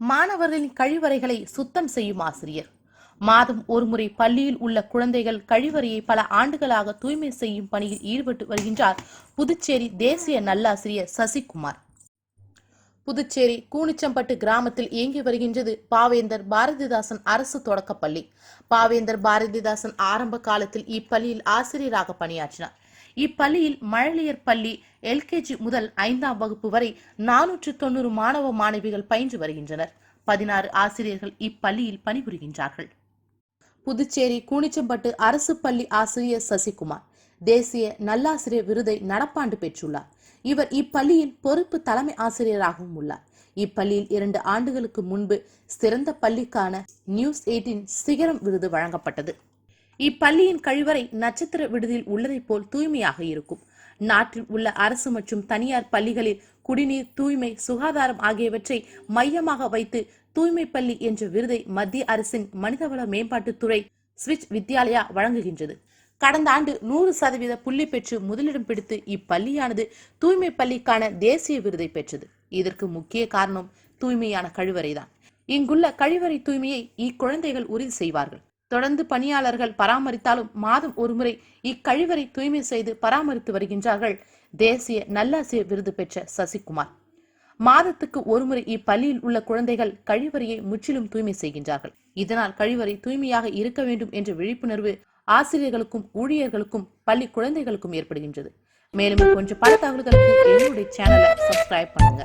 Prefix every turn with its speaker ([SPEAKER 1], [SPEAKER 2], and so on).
[SPEAKER 1] மாணவர்களின் கழிவறைகளை சுத்தம் செய்யும் ஆசிரியர். மாதம் ஒருமுறை பள்ளியில் உள்ள குழந்தைகள் கழிவறையை பல ஆண்டுகளாக தூய்மை செய்யும் பணியில் ஈடுபட்டு வருகின்றார் புதுச்சேரி தேசிய நல்லாசிரியர் சசிகுமார். புதுச்சேரி கூனிச்சம்பட்டு கிராமத்தில் இயங்கி வருகின்றது பாவேந்தர் பாரதிதாசன் அரசு தொடக்கப்பள்ளி. பாவேந்தர் பாரதிதாசன் ஆரம்ப காலத்தில் இப்பள்ளியில் ஆசிரியராக பணியாற்றினார். இப்பள்ளியில் மழலையர் பள்ளி எல்கேஜி முதல் ஐந்தாம் வகுப்பு வரை நானூற்று தொண்ணூறு மாணவ மாணவிகள் பயின்று வருகின்றனர். பதினாறு ஆசிரியர்கள் இப்பள்ளியில் பணிபுரிகின்றார்கள். புதுச்சேரி கூனிச்சம்பட்டு அரசு பள்ளி ஆசிரியர் சசிகுமார் தேசிய நல்லாசிரியர் விருதை நடப்பாண்டு பெற்றுள்ளார். இவர் இப்பள்ளியில் பொறுப்பு தலைமை ஆசிரியராகவும் உள்ளார். இப்பள்ளியில் இரண்டு ஆண்டுகளுக்கு முன்பு சிறந்த பள்ளிக்கான நியூஸ் எயிட்டின் சிகரம் விருது வழங்கப்பட்டது. இப்பள்ளியின் கழிவறை நட்சத்திர விடுதியில் உள்ளதைப் போல் தூய்மையாக இருக்கும். நாட்டில் உள்ள அரசு மற்றும் தனியார் பள்ளிகளில் குடிநீர் தூய்மை சுகாதாரம் ஆகியவற்றை மையமாக வைத்து தூய்மை பள்ளி என்ற விருதை மத்திய அரசின் மனிதவள மேம்பாட்டுத்துறை ஸ்விட்ச் வித்யாலயா வழங்குகின்றது. கடந்த ஆண்டு நூறு சதவீத புள்ளி பெற்று முதலிடம் பிடித்து இப்பள்ளியானது தூய்மை பள்ளிக்கான தேசிய விருதை பெற்றது. இதற்கு முக்கிய காரணம் தூய்மையான கழிவறைதான். இங்குள்ள கழிவறை தூய்மையை இக்குழந்தைகள் உறுதி செய்வார்கள். தொடர்ந்து பணியாளர்கள் பராமரித்தாலும் மாதம் ஒருமுறை இக்கழிவறை தூய்மை செய்து பராமரித்து வருகின்றார்கள். தேசிய நல்லாசிரியர் விருது பெற்ற சசிகுமார். மாதத்துக்கு ஒருமுறை இப்பள்ளியில் உள்ள குழந்தைகள் கழிவறையை முற்றிலும் தூய்மை செய்கின்றார்கள். இதனால் கழிவறை தூய்மையாக இருக்க வேண்டும் என்ற விழிப்புணர்வு ஆசிரியர்களுக்கும் ஊழியர்களுக்கும் பள்ளி குழந்தைகளுக்கும் ஏற்படுகின்றது. மேலும் கொஞ்சம் பல தகவல்களுக்கு என்னுடைய சேனலை சப்ஸ்கிரைப் பண்ணுங்க.